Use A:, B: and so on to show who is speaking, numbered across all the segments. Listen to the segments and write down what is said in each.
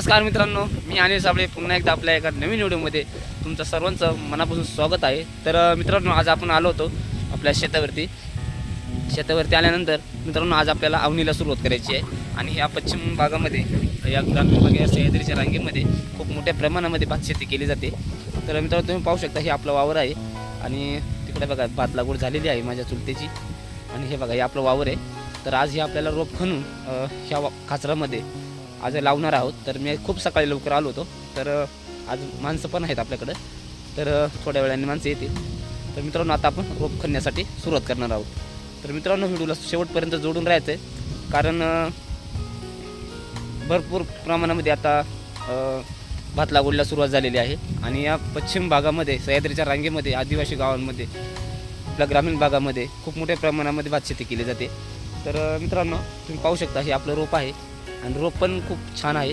A: नमस्कार मित्रांनो मी अनिल साबळे. पुन्हा एकदा आपल्या एका नवीन व्हिडिओमध्ये तुमचं सर्वांचं मनापासून स्वागत आहे. तर मित्रांनो आज आपण आलो होतो आपल्या शेतावरती. शेतावरती आल्यानंतर मित्रांनो आज आपल्याला अवनीला सुरुवात करायची आहे. आणि ह्या पश्चिम भागामध्ये या ग्रामीण भाग या सह्याद्रीच्या रांगेमध्ये खूप मोठ्या प्रमाणामध्ये भात शेती केली जाते. तर मित्रांनो तुम्ही पाहू शकता हे आपलं वावर आहे. आणि तिकडे बघा भात लागवड झालेली आहे माझ्या चुलतेची. आणि हे बघा हे आपलं वावर आहे. तर आज हे आपल्याला रोप खणून ह्या वा- खाचरामध्ये आज लावणार आहोत. तर मी खूप सकाळी लवकर आलो होतो. तर आज माणसं पण आहेत आपल्याकडं. तर थोड्या वेळाने माणसं येतील. तर मित्रांनो आता आपण रोप खणण्यासाठी सुरुवात करणार आहोत. तर मित्रांनो व्हिडिओला शेवटपर्यंत जोडून राहायचं आहे कारण भरपूर प्रमाणामध्ये आता भात लागवडीला सुरुवात झालेली आहे. आणि या पश्चिम भागामध्ये सह्याद्रीच्या रांगेमध्ये आदिवासी गावांमध्ये आपल्या ग्रामीण भागामध्ये खूप मोठ्या प्रमाणामध्ये भात शेती केली जाते. तर मित्रांनो तुम्ही पाहू शकता हे आपलं रोप आहे. आणि रोप पण खूप छान आहे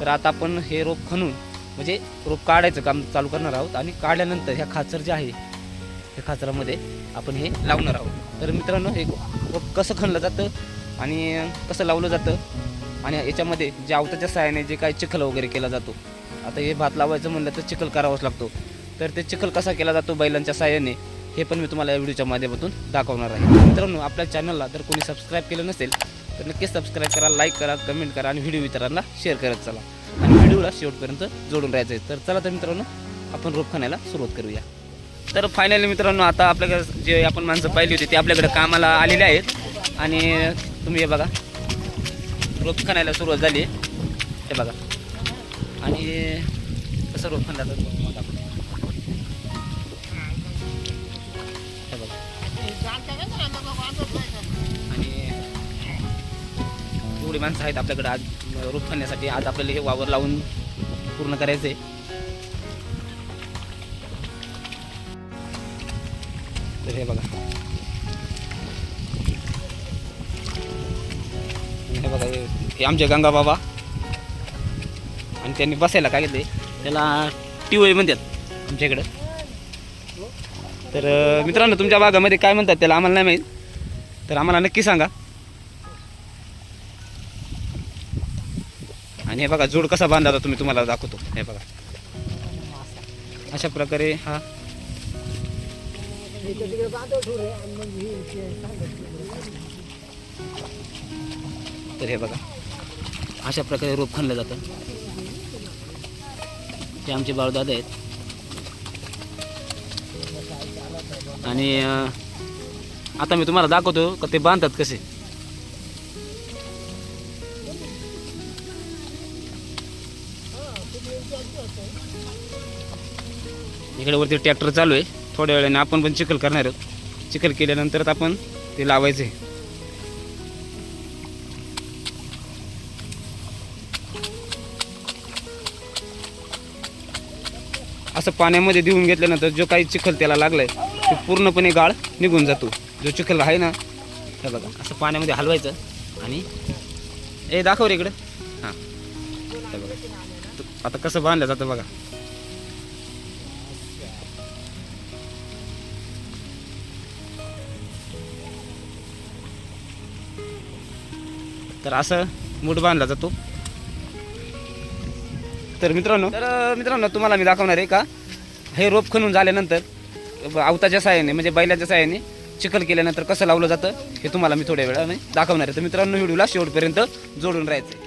A: तर आता आपण हे रोप खणून म्हणजे रोप काढायचं काम चालू करणार आहोत आणि काढल्यानंतर ह्या खाचर जे आहे ह्या खाचरामध्ये आपण हे लावणार आहोत. तर मित्रांनो हे रोप कसं खणलं जातं आणि कसं लावलं जातं आणि याच्यामध्ये जे आवताच्या सहाय्याने जे काही चिखल वगैरे केला जातो आता हे भात लावायचं म्हणलं तर चिखल करावाच लागतो. तर ते चिखल कसा केला जातो बैलांच्या सहाय्याने हे पण मी तुम्हाला या व्हिडिओच्या माध्यमातून दाखवणार आहे. मित्रांनो आपल्या चॅनलला जर कोणी सबस्क्राईब केलं नसेल तर नक्कीच सबस्क्राईब करा लाईक करा कमेंट करा आणि व्हिडिओ मित्रांना शेअर करत चला. आणि व्हिडिओला शेवटपर्यंत जोडून राहायचं आहे. तर चला तर मित्रांनो आपण रोप खाण्याला सुरुवात करूया. तर फायनली मित्रांनो आता आपल्याकडे जे आपण माणसं पाहिली होती ते आपल्याकडे कामाला आलेले आहेत. आणि तुम्ही हे बघा रोप सुरुवात झाली आहे. हे बघा. आणि कसं रोप थोडी माणसं आहेत आपल्याकडे आज रोप खाण्यासाठी आज आपल्याला हे वावर लावून पूर्ण करायचं आहे तर हे बघा. हे बघा हे आमचे गंगा बाबा. आणि त्यांनी बसायला काय घेतले त्याला टिवळी म्हणतात आमच्या इकडं. तर मित्रांनो तुमच्या भागामध्ये काय म्हणतात त्याला आम्हाला नाही माहीत. तर आम्हाला नक्की सांगा. आणि हे बघा जोड कसा बांधला जातो मी तुम्हाला दाखवतो. हे बघा. अशा प्रकारे हा. तर हे बघा. अशा प्रकारे रोप खणलं जातं. ते आमचे बाळदादा आहेत. आणि आता मी तुम्हाला दाखवतो का ते बांधतात कसे. इकडे वरती ट्रॅक्टर चालू आहे. थोड्या वेळाने आपण पण चिखल करणार आहोत. चिखल केल्यानंतरच आपण ते लावायचं आहे. असं पाण्यामध्ये देऊन घेतल्यानंतर जो काही चिखल त्याला लागलाय तो पूर्णपणे गाळ निघून जातो. जो चिखल आहे ना हे बघा असं पाण्यामध्ये हलवायचं आणि ए दाखव रे इकडं. हां बघा. आता कसं बांधलं जातं बघा. तर असं मूठ बांधला जातो. तर मित्रांनो तर मित्रांनो तुम्हाला मी दाखवणार आहे का? हे रोप खणून झाल्यानंतर अवताच्या साह्याने म्हणजे बैलाच्या साह्याने चिखल केल्यानंतर कसं लावलं जातं हे तुम्हाला मी थोड्या वेळाने दाखवणार आहे. तर मित्रांनो व्हिडिओला शेवटपर्यंत जोडून राहायचं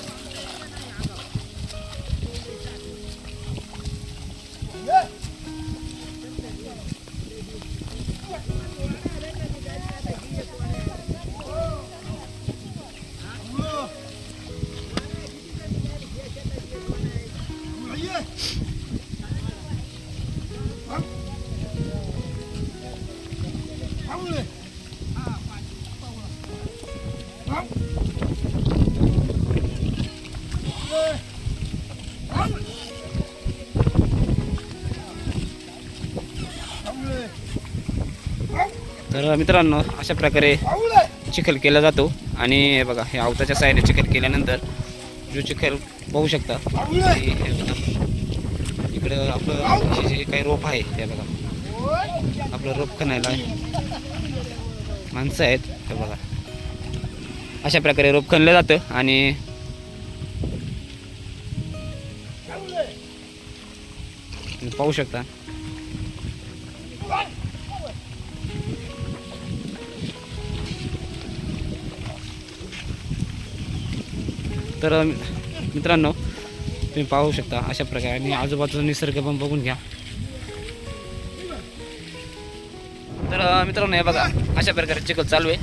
A: तर मित्रांनो अशा प्रकारे चिखल केला जातो. आणि हे बघा हे आवताच्या साहाय्याने चिखल केल्यानंतर जो चिखल पाहू शकता इकडं आपलं जे काही रोप आहे हे बघा. आपलं रोप खणायला माणसं आहेत हे बघा. अशा प्रकारे रोप खणलं जातं आणि पाहू शकता. तर मित्रांनो तुम्ही पाहू शकता अशा प्रकारे. आणि आजूबाजूचा निसर्ग पण बघून घ्या. तर मित्रांनो हे बघा अशा प्रकारे चिखल चालू आहे.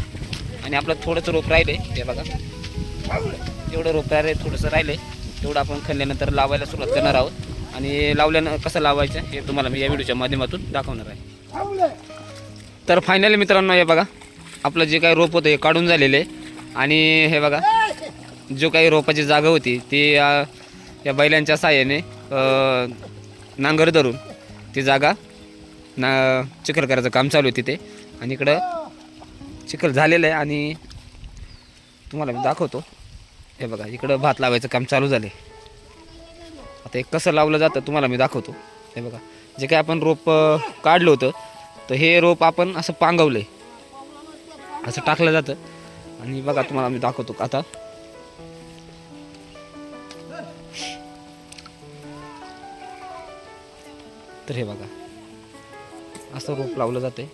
A: आणि आपलं थोडंसं रोप राहिले हे बघा. एवढं रोप राहिले थोडंसं राहिले तेवढं आपण खणल्यानंतर लावायला सुरुवात करणार आहोत. आणि लावल्यानं कसं लावायचं हे तुम्हाला मी या व्हिडिओच्या माध्यमातून दाखवणार आहे. तर फायनली मित्रांनो हे बघा. आपलं जे काही रोप होतं हे काढून झालेलं आहे. आणि हे बघा जो काही रोपाची जागा होती ती या या बैलांच्या साहाय्याने नांगर धरून ती जागा ना चिखल करायचं काम चालू आहे तिथे. आणि इकडं चिखल झालेलं आहे आणि तुम्हाला मी दाखवतो. हे बघा इकडं भात लावायचं काम चालू झालं आहे आता हे कसं लावलं जातं तुम्हाला मी दाखवतो. हे बघा जे काही आपण रोप काढलं होतं तर हे रोप आपण असं पांगवलं आहे असं टाकलं जातं. आणि बघा तुम्हाला मी दाखवतो. आता तर हे बघा. असं रोप लावलं जाते.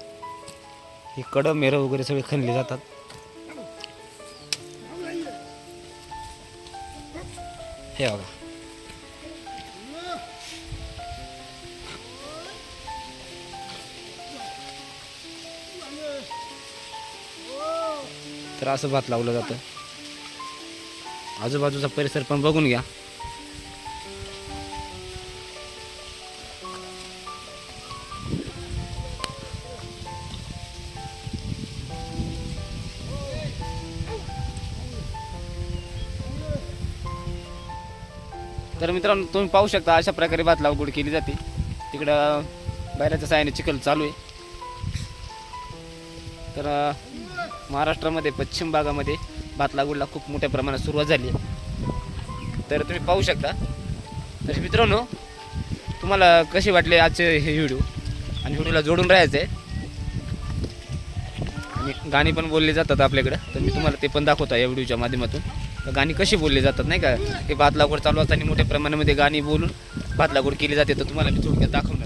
A: हे कडं मेरं वगैरे सगळे खणले जातात. हे बघा. तर असं भात लावलं जातं. आजूबाजूचा परिसर पण बघून घ्या. मित्रांनो तुम्ही पाहू शकता अशा प्रकारे भात लागवड केली जाते. तिकडं बैलाच्या साहाय्याने चिखल चालू आहे. तर महाराष्ट्रामध्ये पश्चिम भागामध्ये भात लागवडला खूप मोठ्या प्रमाणात सुरुवात झाली आहे. तर तुम्ही पाहू शकता. तर मित्रांनो तुम्हाला कसे वाटले आजचे हे व्हिडिओ? आणि व्हिडिओला जोडून राहायचं आहे आणि गाणी पण बोलले जातात आपल्याकडं. तर मी तुम्हाला ते पण दाखवतो या व्हिडिओच्या माध्यमातून. गाणी कशी बोलली जातात नाही का? ते भात लागवड चालू असताना मोठ्या प्रमाणामध्ये गाणी बोलून भात लागवड केली जाते तर तुम्हाला मी थोडक्यात दाखवणार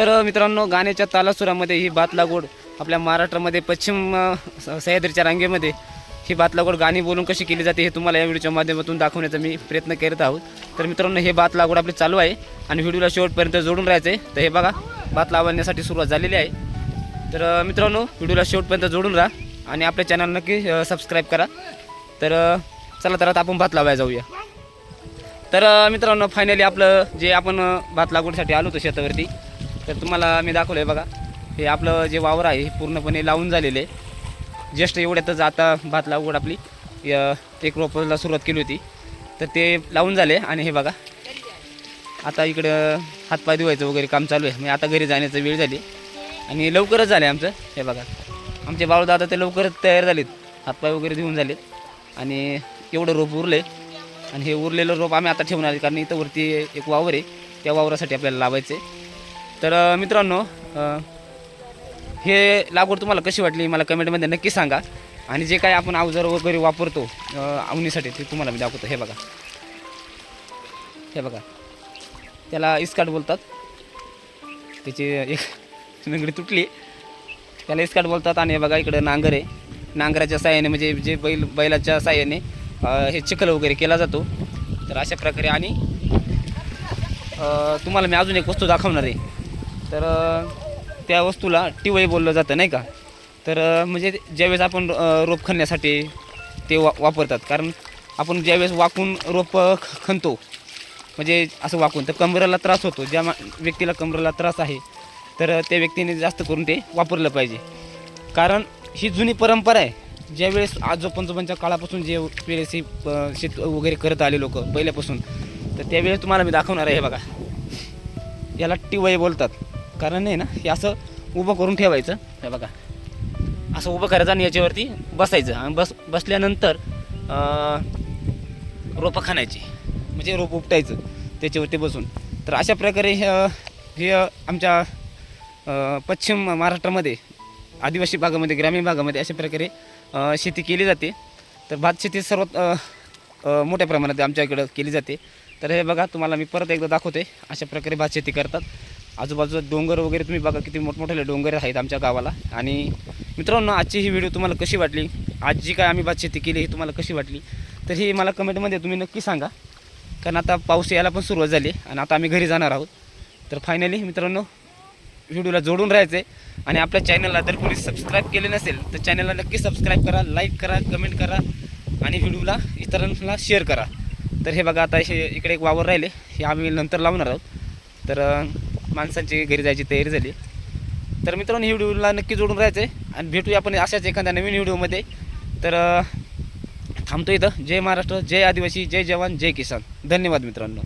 A: तर मित्रांनो गाण्याच्या तालासुरामध्ये ही भात लागवड आपल्या महाराष्ट्रामध्ये पश्चिम सह्याद्रीच्या रांगेमध्ये ही बात लागवड गाणी बोलून कशी केली जाते हे तुम्हाला या व्हिडिओच्या माध्यमातून दाखवण्याचा मी प्रयत्न करत आहोत. तर मित्रांनो हे भात लागवड आपली चालू आहे आणि व्हिडिओला शेवटपर्यंत जोडून राहायचं आहे तर हे बघा भात लावण्यासाठी सुरुवात झालेली आहे. तर मित्रांनो व्हिडिओला शेवटपर्यंत जोडून राहा आणि आपल्या चॅनल नक्की सबस्क्राईब करा. तर चला तर आता आपण भात लावायला जाऊया. तर मित्रांनो फायनली आपलं जे आपण भात लागवडीसाठी आलो होतो शेतावरती तर तुम्हाला मी दाखवलं आहे बघा. हे आपलं जे वावर आहे हे पूर्णपणे लावून झालेलं. आहे जस्ट एवढ्यातच आता भात लागवड आपली एक रोपाला सुरुवात केली होती. तर ते लावून झाले आणि हे बघा. आता इकडं हातपाय धुवायचं वगैरे काम चालू आहे. म्हणजे आता घरी जाण्याची वेळ झाली. आणि लवकरच झाले आमचं. हे बघा. आमचे बाळूदादा ते लवकरच तयार झालेत. हातपाय वगैरे धुवून झालेत. आणि एवढं रोप उरले आणि हे उरलेलं रोप आम्ही आता ठेवणार आले कारण इथं वरती एक वावर आहे. त्या वावरासाठी आपल्याला लावायचं आहे तर मित्रांनो हे लागवड तुम्हाला कशी वाटली? मला कमेंटमध्ये नक्की सांगा. आणि जे काय आपण अवजार वगैरे वापरतो आवणीसाठी ते तुम्हाला मी दाखवतो. हे बघा. हे बघा. त्याला इस्काट बोलतात. त्याची एक लंगडी तुटली. त्याला इस्काट बोलतात. आणि हे बघा इकडं नांगर आहे. नांगराच्या साह्याने म्हणजे जे बैल बैलाच्या साह्याने हे चिखल वगैरे केला जातो. तर अशा प्रकारे आणि तुम्हाला मी अजून एक वस्तू दाखवणार आहे. तर त्या वस्तूला टिवई बोललं जातं नाही का? तर म्हणजे ज्यावेळेस आपण रोप खणण्यासाठी ते वा वापरतात. कारण आपण ज्यावेळेस वाकून रोप खणतो म्हणजे असं वाकून तर कमरेला त्रास होतो. ज्या मा व्यक्तीला कमरेला त्रास आहे तर त्या व्यक्तीने जास्त करून ते वापरलं पाहिजे. कारण ही जुनी परंपरा आहे. ज्यावेळेस आजो पंजोबांच्या काळापासून जे वेळेस शेत वगैरे करत आले लोक पहिल्यापासून तर त्यावेळेस तुम्हाला मी दाखवणार आहे हे बघा. याला टिवय बोलतात. कारण आहे ना हे असं उभं करून ठेवायचं. हे बघा. असं उभं करायचं आणि याच्यावरती बसायचं. आणि बस बसल्यानंतर रोपं खाणायची. म्हणजे रोप उपटायचं त्याच्यावरती बसून. तर अशा प्रकारे हे हे आमच्या पश्चिम महाराष्ट्रामध्ये आदिवासी भागामध्ये ग्रामीण भागामध्ये अशा प्रकारे शेती केली जाते. तर भात शेती सर्वात मोठ्या प्रमाणात आमच्या इकडं केली जाते. तर हे बघा तुम्हाला मी परत एकदा दाखवते. अशा प्रकारे भात शेती करतात. आजूबाजूला डोंगर वगैरे तुम्ही बघा किती मोठमोठे डोंगर आहेत आमच्या गावाला. आणि मित्रांनो आजची ही व्हिडिओ तुम्हाला कशी वाटली? आज जी काय आम्ही भात शेती केली ही तुम्हाला कशी वाटली? तर ही मला कमेंटमध्ये तुम्ही नक्की सांगा. कारण आता पाऊस यायला पण सुरुवात झाली आणि आता आम्ही घरी जाणार आहोत. तर फायनली मित्रांनो व्हिडिओला जोडून राहायचं आहे आणि आपल्या चॅनलला जर कोणी सबस्क्राईब केले नसेल तर चॅनलला नक्की सबस्क्राईब करा लाईक करा कमेंट करा आणि व्हिडिओला इतरांना शेअर करा. तर हे बघा आता हे इकडे एक वावर राहिले. हे आम्ही नंतर लावणार आहोत. तर माणसांची घरी जायची तयारी झाली. तर मित्रांनो ही व्हिडिओला नक्की जोडून राहायचं आहे आणि भेटूया आपण अशाच एखाद्या नवीन व्हिडिओमध्ये. तर थांबतो इथं. जय महाराष्ट्र जय आदिवासी जय जवान जय किसान. धन्यवाद मित्रांनो.